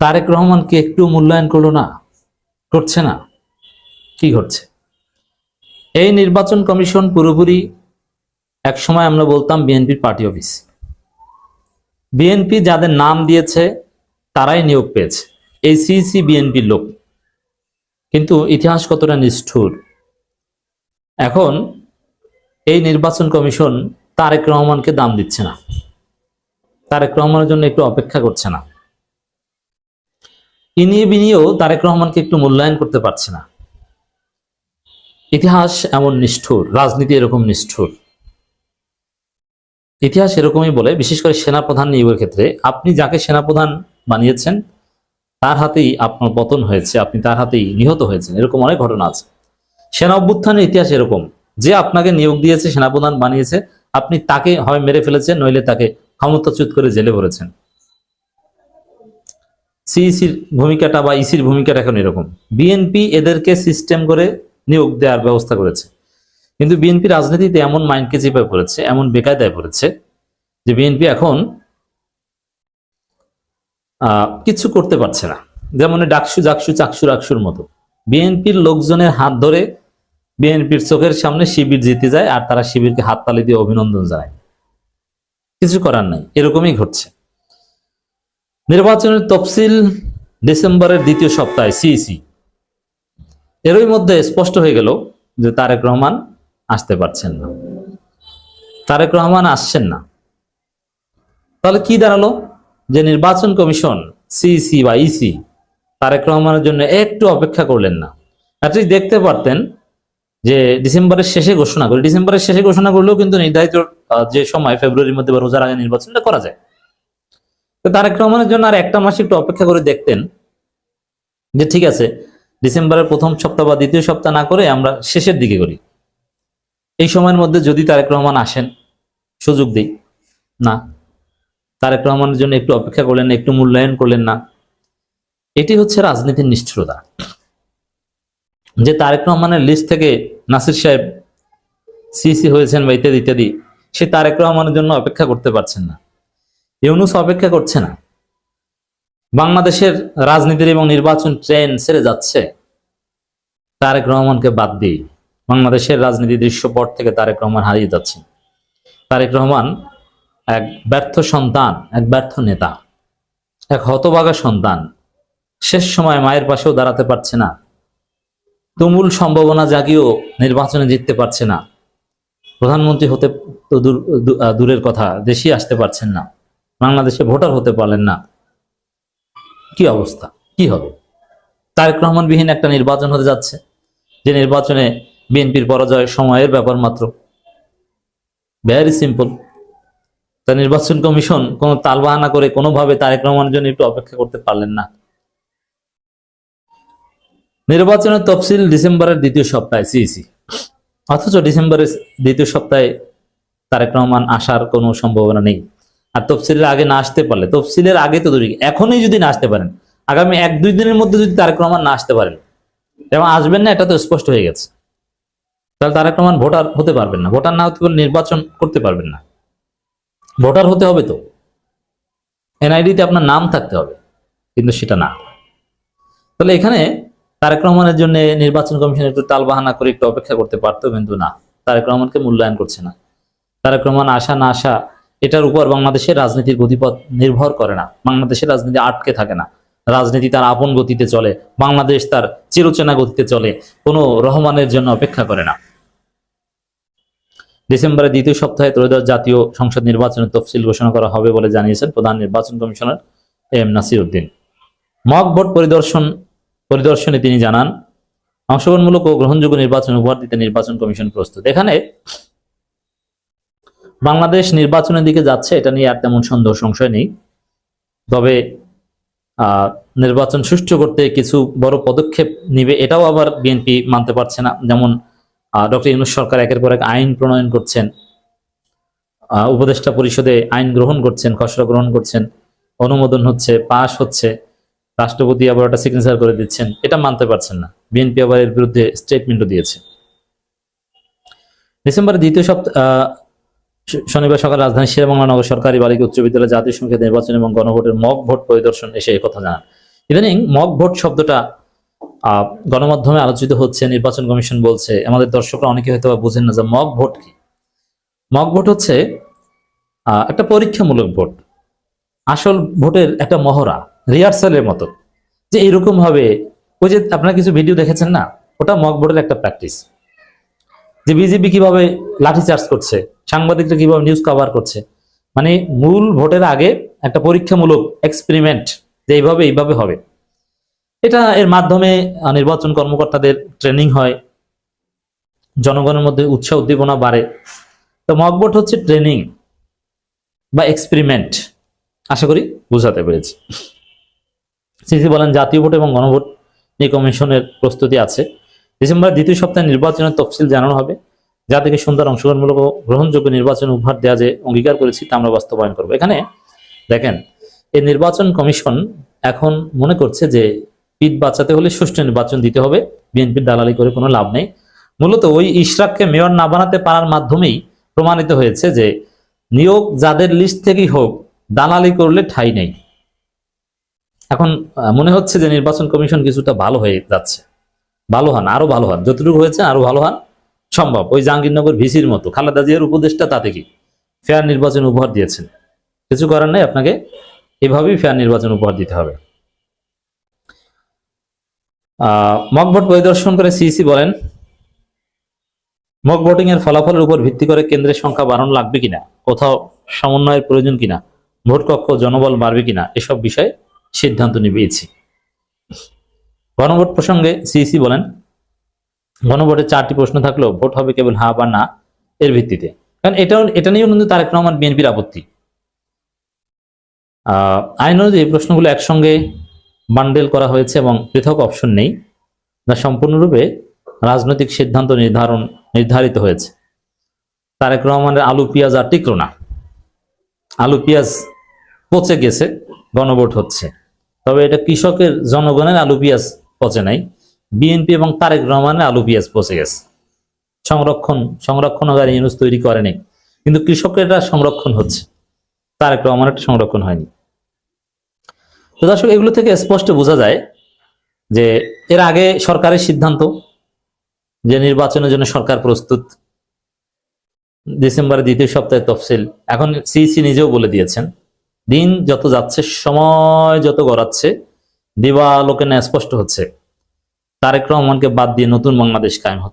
তারেক রহমানকে একটু মূল্যায়ন করল না, করছে না। কি ঘটছে? এই নির্বাচন কমিশন পুরোপুরি এক সময় আমরা বলতাম বিএনপির পার্টি অফিস। বিএনপি যাদের নাম দিয়েছে, তারাই নিয়োগ পেয়েছে। এই সিসি বিএনপির লোক। কিন্তু ইতিহাস কতটা নিষ্ঠুর। এখন এই নির্বাচন কমিশন তারেক রহমানকে দাম দিচ্ছে না। তারেক রহমানের জন্য একটু অপেক্ষা করছে না। ইনিয়ে বিনিয়েও তারেক রহমানকে একটু মূল্যায়ন করতে পারছে না। ইতিহাস এমন নিষ্ঠুর, রাজনীতি এরকম নিষ্ঠুর। ইতিহাস এরকমই বলে, বিশেষ করে সেনাপ্রধান নিয়োগের ক্ষেত্রে, আপনি যাকে সেনাপ্রধান বানিয়েছেন, তার হাতেই আপনার পতন হয়েছে, আপনি তার হাতেই নিহত হয়েছেন, এরকম অনেক ঘটনা আছে। সেনা অভ্যুত্থানের ইতিহাস এরকম, যে আপনাকে নিয়োগ দিয়েছে, সেনাপ্রধান বানিয়েছে, আপনি তাকে হয় মেরে ফেলেছেন, নইলে তাকে ক্ষমতাচ্যুত করে জেলে ভরেছেন। সিইসির ভূমিকাটা বা ইসির ভূমিকাটা এখন এরকম। বিএনপি এদেরকে সিস্টেম করে নিয়োগ দেওয়ার ব্যবস্থা করেছে। কিন্তু বিএনপি রাজনীতিতে এমন মাইন্ডকে চেপে পড়েছে এমন বেকায়দায় পড়েছে যে বিএনপি এখন কিছু করতে পারছে না। যেমন ডাকসু, জাকসু, চাকসু, রাকসুর মতো। বিএনপির লোকজনের হাত ধরে বিএনপির চোখের সামনে শিবির জিতে যায় আর তারা শিবিরকে হাততালি দিয়ে অভিনন্দন জানায়। কিছু করার নাই, এরকমই ঘটছে। নির্বাচনের তফসিল ডিসেম্বরের দ্বিতীয় সপ্তাহে সিইসি এরই মধ্যে স্পষ্ট হয়ে গেল যে তারেক রহমান আসতে পারছেন না। তারেক রহমান আসছেন না। তাহলে কি দাঁড়াল? যে নির্বাচন কমিশন সিইসি বা ইসি তারেক রহমানের জন্য একটু অপেক্ষা করলেন না। অ্যাটলিস্ট দেখতে পারতেন যে ডিসেম্বরের শেষে ঘোষণা করে ডিসেম্বরের শেষে ঘোষণা করলেও কিন্তু নির্ধারিত যে সময়, ফেব্রুয়ারির মধ্যে বা রোজার আগে নির্বাচনটা করা যায়। তো তারেক রহমানের জন্য আর একটা মাস একটু অপেক্ষা করে দেখতেন যে ঠিক আছে, ডিসেম্বরের প্রথম সপ্তাহ বা দ্বিতীয় সপ্তাহ না করে আমরা শেষের দিকে করি। এই সময়ের মধ্যে যদি তারেক রহমান আসেন, সুযোগ দিই। না, তারেক রহমানের জন্য একটু অপেক্ষা করলেন, একটু মূল্যায়ন করলেন না। এটি হচ্ছে রাজনীতির নিষ্ঠুরতা। যে তারেক রহমানের লিস্ট থেকে নাসির সাহেব সিসি হয়েছেন বা ইত্যাদি ইত্যাদি, সে তারেক রহমানের জন্য অপেক্ষা করতে পারছেন না। ইউনুস অপেক্ষা করছে না। বাংলাদেশের রাজনীতির এবং নির্বাচন ট্রেন ছেড়ে যাচ্ছে তারেক রহমানকে বাদ দিয়ে বাংলাদেশের রাজনীতি দৃশ্যপট থেকে তারেক রহমান হারিয়ে যাচ্ছে তারেক রহমান এক ব্যর্থ সন্তান, এক ব্যর্থ নেতা, এক হতবাগা সন্তান। শেষ সময় মায়ের পাশেও দাঁড়াতে পারছে না। তুমুল সম্ভাবনা জাগিয়েও নির্বাচনে জিততে পারছে না। প্রধানমন্ত্রী হতে তো দূরের কথা দেশে আসতে পারছেন না। বাংলাদেশে ভোটার হতে পারলেন না। কি অবস্থা? কি হবে? তারেক রহমানবিহীন একটা নির্বাচন হতে যাচ্ছে। যে নির্বাচনে বিএনপির পরাজয় সময়ের ব্যাপার মাত্র। ভেরি সিম্পল তা নির্বাচন কমিশন কোনো তালবাহানা করে কোনোভাবে তারেক রহমানের জন্য একটু অপেক্ষা করতে পারলেন না। নির্বাচনের তফসিল ডিসেম্বরের দ্বিতীয় সপ্তাহে সিইসি অথচ ডিসেম্বরের দ্বিতীয় সপ্তাহে তারেক রহমান আসার কোনো সম্ভাবনা নেই। আর তফসিলের আগে না আসতে পারলে, তফসিলের আগে তো দূরে এখনই যদি না আসতে পারেন, আগামী এক দুই দিনের মধ্যে যদি তারেক রহমান না আসতে পারেন, এবং আসবেন না, এটা তো স্পষ্ট হয়ে গেছে। তাহলে তারেক রহমান ভোটার হতে পারবেন না। ভোটার না হতে পারলে নির্বাচন করতে পারবেন না। ভোটার হতে হবে তো। এনআইডিতে আপনার নাম থাকতে হবে, কিন্তু সেটা না। তাহলে এখানে তারেক রহমানের জন্য নির্বাচন কমিশন একটু তালবাহানা করে একটু অপেক্ষা করতে পারতো, কিন্তু না। তারেক রহমানকে মূল্যায়ন করছে না। তারেক রহমান আসা না আসা এটার উপর বাংলাদেশের রাজনীতির গতিপথ নির্ভর করে না। বাংলাদেশের রাজনীতি আটকে থাকে না। রাজনীতি তার আপন গতিতে চলে, বাংলাদেশ তার চিরচেনা গতিতে চলে, কোনো রহমানের জন্য অপেক্ষা করে না। ডিসেম্বরের দ্বিতীয় সপ্তাহে ত্রয়োদশ জাতীয় সংসদ নির্বাচনের তফসিল ঘোষণা করা হবে বলে জানিয়েছেন প্রধান নির্বাচন commissioner M Nasir Uddin mock vote পরিদর্শন, পরিদর্শনে তিনি জানান, অংশগ্রহণমূলক ও গ্রহণযোগ্য নির্বাচন উপহার দিতে নির্বাচন কমিশন প্রস্তুত। এখানে বাংলাদেশ নির্বাচনের দিকে যাচ্ছে, এটা নিয়ে আর তেমন সন্দেহ, সংশয় নেই। তবে নির্বাচন সুষ্ঠু করতে কিছু বড় পদক্ষেপ নিবে, এটাও আবার বিএনপি মানতে পারছে না। যেমন ডক্টর ইউনুস সরকার একের পর এক আইন প্রণয়ন করছেন উপদেষ্টা পরিষদে আইন গ্রহণ করছেন, খসড়া গ্রহণ করছেন, অনুমোদন হচ্ছে, পাশ হচ্ছে, রাষ্ট্রপতি আবার একটা সিগনেচার করে দিচ্ছেন, এটা মানতে পারছেন না। বিএনপি আবার এর বিরুদ্ধে স্টেটমেন্টও দিয়েছে। ডিসেম্বরের দ্বিতীয় সপ্তাহ শনিবার সকাল রাজধানী শেরেবাংলা নগর সরকারি বালিকা উচ্চ বিদ্যালয় জাতীয় সংসদ নির্বাচন এবং গণভোটের মক ভোট পরিদর্শন এসে কথা জানান। ইদানিং মক ভোট শব্দটা গণমাধ্যমে আলোচিত হচ্ছে, নির্বাচন কমিশন বলছে। আমাদের দর্শকরা অনেকে হয়তো বুঝেন না যে মক ভোট কি? মক ভোট হচ্ছে একটা পরীক্ষামূলক ভোট। আসল ভোটের একটা মহড়া, রিহার্সালের মতো। যে এরকম ভাবে ওই যে আপনারা কিছু ভিডিও দেখেছেন না? ওটা মক ভোটের একটা প্র্যাকটিস। যে বিজেপি কীভাবে লাঠিচার্জ করছে, সাংবাদিকরা কীভাবে নিউজ কভার করছে মানে মূল ভোটের আগে একটা পরীক্ষামূলক এক্সপেরিমেন্ট যে এইভাবে এইভাবে হবে। এটা এর মাধ্যমে নির্বাচন কর্মকর্তাদের ট্রেনিং হয়, জনগণের মধ্যে উৎসাহ উদ্দীপনা বাড়ে। তো মকভোট হচ্ছে ট্রেনিং বা এক্সপেরিমেন্ট আশা করি বুঝাতে পেরেছি। সিসি বলেন জাতীয় ভোট এবং গণভোট নিয়ে কমিশনের প্রস্তুতি আছে। ডিসেম্বরের দ্বিতীয় সপ্তাহে নির্বাচনের তফসিল জানানো হবে, যা থেকে সুন্দর অংশগ্রহণমূলক গ্রহণযোগ্য নির্বাচন উপহার দেওয়া যে অঙ্গীকার করেছি তা আমরা বাস্তবায়ন করব। এখানে দেখেন, এই নির্বাচন কমিশন এখন মনে করছে যে পিঠ বাঁচাতে হলে সুষ্ঠু নির্বাচন দিতে হবে, বিএনপির দালালি করে কোনো লাভ নেই। মূলত ওই ইশরাককে মেয়র না বানাতে পারার মাধ্যমেই প্রমাণিত হয়েছে যে নিয়োগ যাদের লিস্ট থেকেই হোক, দালালি করলে ঠাই নেই। এখন মনে হচ্ছে যে নির্বাচন কমিশন কিছুটা ভালো হয়ে যাচ্ছে। ভালো হন, আরও ভালো হন। যতটুকু হয়েছে আরও ভালো হন, সম্ভব। ওই জাহাঙ্গীরনগর ভিসির মতো। খালেদা জিয়ার উপদেষ্টা তাতে কি? ফেয়ার নির্বাচন উপহার দিয়েছেন। কিছু করার নাই আপনাকে? এভাবেই ফেয়ার নির্বাচন উপহার দিতে হবে। আহ মক পরিদর্শন করে সিইসি বলেন মক ভোটিং এর ফলাফলের উপর ভিত্তি করে কেন্দ্রের সংখ্যা বাড়ানো লাগবে কিনা? কোথাও সমন্বয়ের প্রয়োজন কিনা? ভোট কক্ষ, জনবল বাড়বে কিনা? এসব বিষয়ে সিদ্ধান্ত নিবেছি গণভোট প্রসঙ্গে সিইসি বলেন, গণভোটে চারটি প্রশ্ন থাকলেও ভোট হবে কেবল হা বা না এর ভিত্তিতে। কারণ এটাও, এটা নিয়েও কিন্তু তারেক রহমান বিএনপির আপত্তি। আইন অনুযায়ী প্রশ্নগুলো একসঙ্গে বান্ডেল করা হয়েছে এবং পৃথক অপশন নেই, যা সম্পূর্ণরূপে রাজনৈতিক সিদ্ধান্ত নির্ধারণ, নির্ধারিত হয়েছে। তারেক রহমানের আলু, পেঁয়াজ আর টিকলো না। আলু, পেঁয়াজ পচে গেছে, গণভোট হচ্ছে। তবে এটা কৃষকের জনগণের আলু, পেঁয়াজ পচে নাই। বিএনপি এবং তারেক রহমানের আলু পেঁয়াজ পচে গেছে। সংরক্ষণ সংরক্ষণকারী ইউনুস তৈরি করেনি, কিন্তু কৃষকেরা সংরক্ষণ হচ্ছে। তারেক রহমানের সংরক্ষণ হয়নি। তো দর্শক, এগুলো থেকে স্পষ্ট বোঝা যায় যে এর আগে সরকারের সিদ্ধান্ত যে নির্বাচনের জন্য সরকার প্রস্তুত, ডিসেম্বরের দ্বিতীয় সপ্তাহে তফসিল, এখন সিইসি নিজেও বলে দিয়েছেন, দিন যত যাচ্ছে, সময় যত গড়াচ্ছে দিবালোকে স্পষ্ট হচ্ছে। তারেক রহমানকে বাদ দিয়ে নতুন বাংলাদেশ কায়েম হচ্ছে।